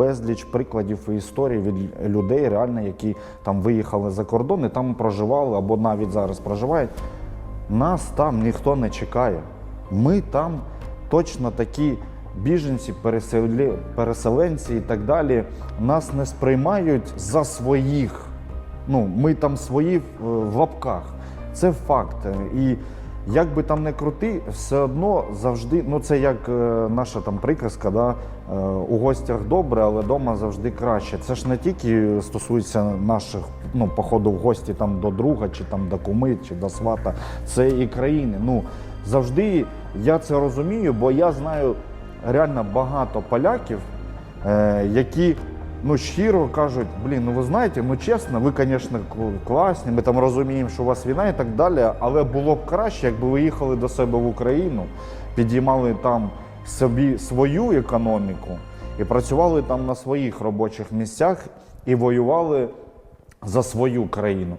безліч прикладів і історій від людей, реально, які там виїхали за кордон і там проживали або навіть зараз проживають. Нас там ніхто не чекає. Ми там точно такі біженці, переселенці і так далі. Нас не сприймають за своїх. Ну, ми там свої в лапках. Це факт. І як би там не крути, все одно завжди, ну це як е, наша там приказка, да, е, у гостях добре, але вдома завжди краще. Це ж не тільки стосується наших ну, походу в гості там до друга, чи там до куми, чи до свата. Це і країни. Ну завжди я це розумію, бо я знаю реально багато поляків, е, які ну щиро кажуть, блін, ну ви знаєте, ну чесно, ви, звісно, класні, ми там розуміємо, що у вас війна і так далі, але було б краще, якби ви їхали до себе в Україну, підіймали там собі свою економіку і працювали там на своїх робочих місцях і воювали за свою країну.